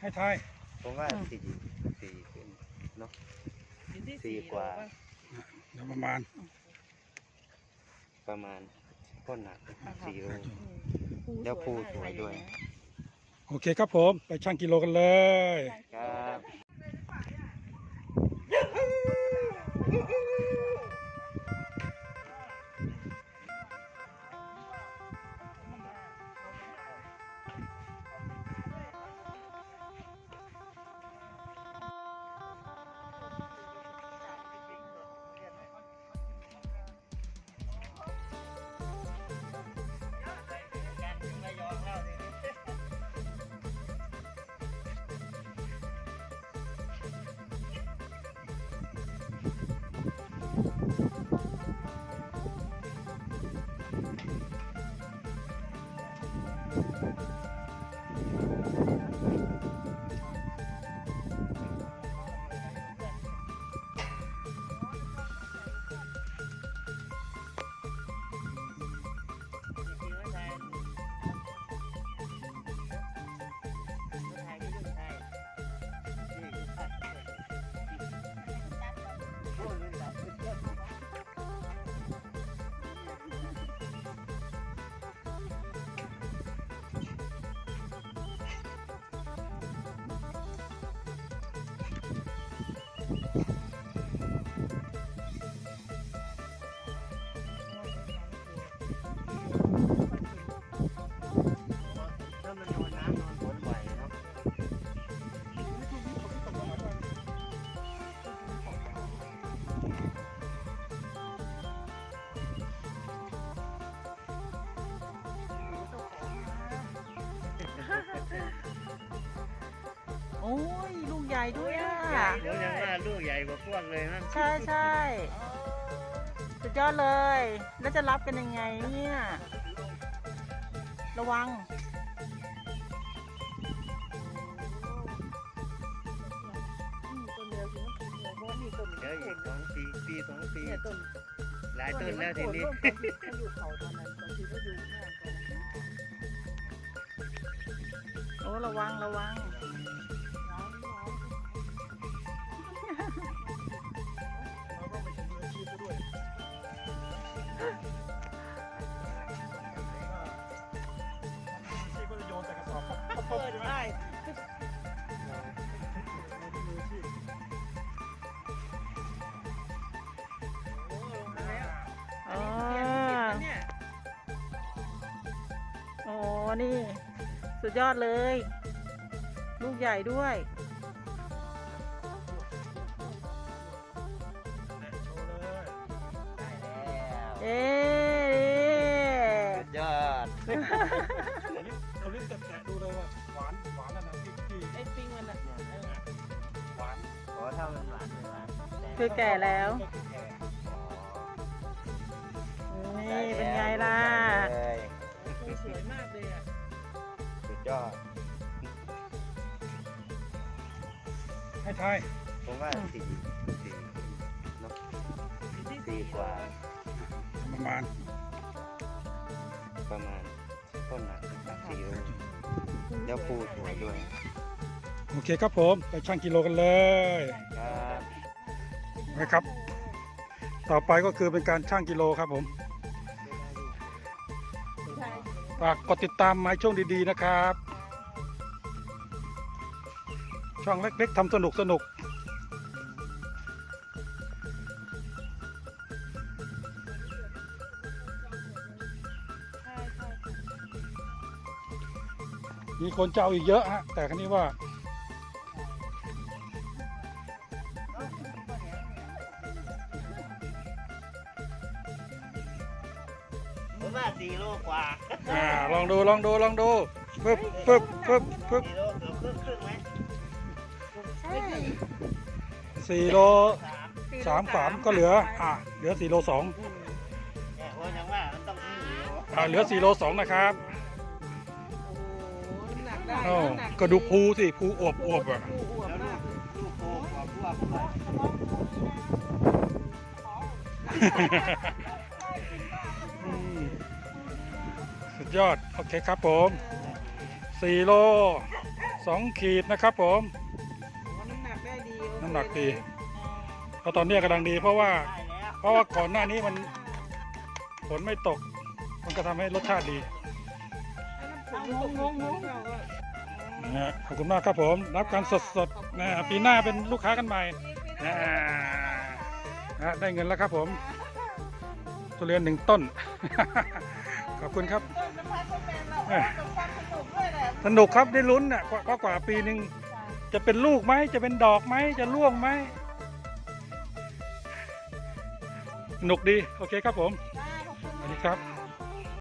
ให้ทายผมว่าอืมสี่สี่ขึ้นเนาะอยู่ที่สี่กว่าโลปะเดี๋ยวประมาณประมาณพ่นหนักสี่โลภูแล้วภูมากสวยด้วย โอเคครับผม ไปชั่งกิโลกันเลยครับ อ้ยลูกใหญ่ด้วยอะเดี๋ยวยังว่าลูกใหญ่กว่าพวกเลยนะใช่ใช่สุดยอดเลย แล้วจะรับกันยังไงเนี่ยระวังอืมต้นเดียวคือมันต้นเดียวเพราะว่ามีต้นเดี๋ยวอีกสองปีปีสองปีเนี่ยต้นหลายต้นแล้วทีนี้ต้นที่เขาอยู่เขาตอนนั้นตอนที่เขาอยู่ข้างกันโอ้ระวังระวัง เปิดได้โอ้ลงมาแล้วอ๋อเนี่ยโอ้นี่ สุดยอดเลย ลูกใหญ่ด้วย เอ๊สุดยอดเราลิ้นแตะๆดูเลยว่าหวานหวานอันนั้นที่ที่ไอ้ปิงมันอะเออหวานโอ้ถ้ามันหวานมันหวานคือแก่แล้ว ก็คือแก่นี่ เป็นไงล่ะเลยภูสวยมากเลยอะสุดยอด ให้ทายผมว่าสี่สี่เนาะอยู่ที่สี่กว่า ประมาณ ประมาณต้นหนักสี่โลแล้วภูสวยด้วยโอเคครับผม ไปชั่งกิโลกันเลยครับนะครับ ต่อไปก็คือเป็นการชั่งกิโลครับผมฝากกดติดตามไม้ช่วงดีๆนะครับ ช่องเล็กๆทำสนุกสนุก มีคนจะเอาอีกเยอะฮะแต่ครั้นี้ว่า ผมว่าสี่โลกว่าอ่าลองดูลองดูลองดูปึ๊บปึ๊บปึ๊บปึ๊บสี่โลเกือบครึ่งครึ่งไหมใช่สี่โลสามสามสามก็เหลือ อ่าเหลือสี่โลสองเนี่ยโอ้ยังว่ามันต้องครึ่งโล อ่าเหลือสี่โลสองนะครับโอ้โหน้ำหนักได้อ้าวน้ำหนัก็ดูภูสิภูอวบอวบอะภูอวบแล้วมากลูกโคกว่าพวกด้วยอืมสุดยอด โอเคครับผมสสี่โลสองขีดนะครับผมน้ำหนักได้ดีโอเคน้ำหนักดีเพราะตอนนี้กำลังดีเพราะว่าได้แล้วเพราะว่าก่อนหน้านี้มันฝนไม่ตก มันก็ทำให้รสชาติดีเอางงงงง นะฮะขอบคุณมากครับผม รับการสดสดๆนะปีหน้าเป็นลูกค้ากันใหม่นะนะได้เงินแล้วครับผมทุเรียนหนึ่งต้น ขอบคุณครับ ต้นน้ำพัดก็เป็นเราเอ้ยกับความสนุกด้วยแหละสนุกครับได้ลุ้นอะกว่ากว่ากว่าปีหนึ่งจะเป็นลูกไหมจะเป็นดอกไหมจะร่วงไหมสนุกดี โอเคครับผม ได้ขอบคุณสวัสมาดีกครับค่ะ